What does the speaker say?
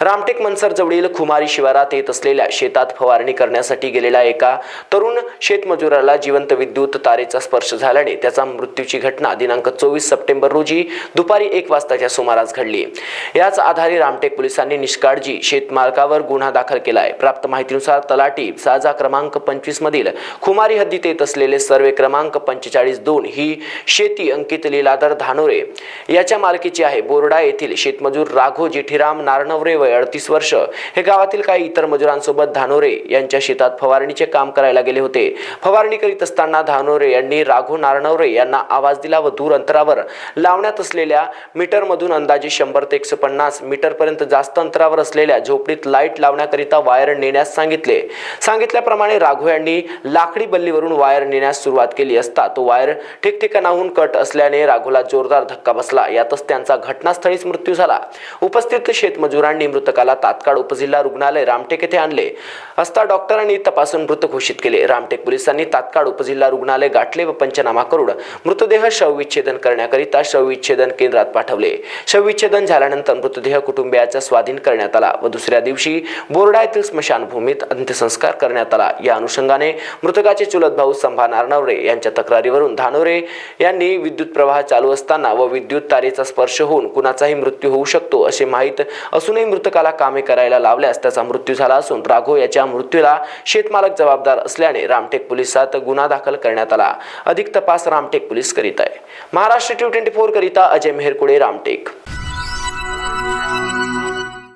रामटेक मनसर जवळील खुमारी शिवारात येत असलेल्या शेतात फवारणी करण्यासाठी गेलेल्या एका तरुण शेतमजुराला जिवंत विद्युत तारेचा स्पर्श झाल्याने त्याचा मृत्यूची घटना दिनांक चोवीस सप्टेंबर रोजी दुपारी एक वाजताच्या सुमारास घडली. याच आधारे रामटेक पोलिसांनी निष्काळजी शेतमालकावर गुन्हा दाखल केलाय. प्राप्त माहितीनुसार तलाठी साजा क्रमांक पंचवीस मधील खुमारी हद्दीत येत असलेले सर्वे क्रमांक पंचेचाळीस दोन ही शेती अंकित लीलाधर धानोरे याच्या मालकीची आहे. बोर्डा येथील शेतमजूर राघो जेठीराम नारनवरे वय अडतीस वर्ष. हे गावातील काही इतर मजुरांसोबत धानोरे यांच्या शेतात फवारणीचे काम करायला गेले होते. फवारणी करीत असताना धानोरे यांनी राघो नारनवरे यांना आवाज दिला व दूर अंतरावर लावण्यात असलेल्या मीटरमधून अंदाजे शंभर ते एकशे पन्नास मीटरपर्यंत जास्त अंतरावर असलेल्या झोपडीत लाइट लावण्याकरिता वायर नेण्यास सांगितले. सांगितल्याप्रमाणे राघो यांनी लाकडी बल्लीवरून वायर नेण्यास सुरुवात केली असता तो वायर ठिकठिकाणाहून कट असल्याने राघोला जोरदार धक्का बसला. यातच त्यांचा घटनास्थळीच मृत्यू झाला. उपस्थित शेतमजुरांनी मृतकाला तात्काळ उपजिल्हा रुग्णालय रामटेक येथे आणले. असता डॉक्टरांनी तपासून मृत घोषित केले. रामटेक पोलिसांनी तात्काळ उपजिल्हा रुग्णालय गाठले व पंचनामा करून मृतदेह शवविच्छेदन करण्याकरिता शवविच्छेदन केंद्रात पाठवले. शवविच्छेदन झाल्यानंतर मृतदेह कुटुंबियाच्या स्वाधीन करण्यात आला व दुसऱ्या दिवशी बोर्डा येथील स्मशानभूमीत अंत्यसंस्कार करण्यात आला. या अनुषंगाने मृतकाचे चुलत भाऊ संभा नारनवरे यांच्या तक्रारीवरून धानोरे यांनी विद्युत प्रवाह चालू असताना व विद्युत तारेचा स्पर्श होऊन कुणाचाही मृत्यू होऊ शकतो असे माहीत असूनही मृत मृतकाला कामे करायला लावल्यास त्याचा मृत्यू झाला असून राघो याच्या मृत्यूला शेतमालक जबाबदार असल्याने रामटेक पोलिसात गुन्हा दाखल करण्यात आला. अधिक तपास रामटेक पोलीस करीत आहे. महाराष्ट्र ट्यू ट्वेंटी फोर करिता अजय मेहरकुडे रामटेक.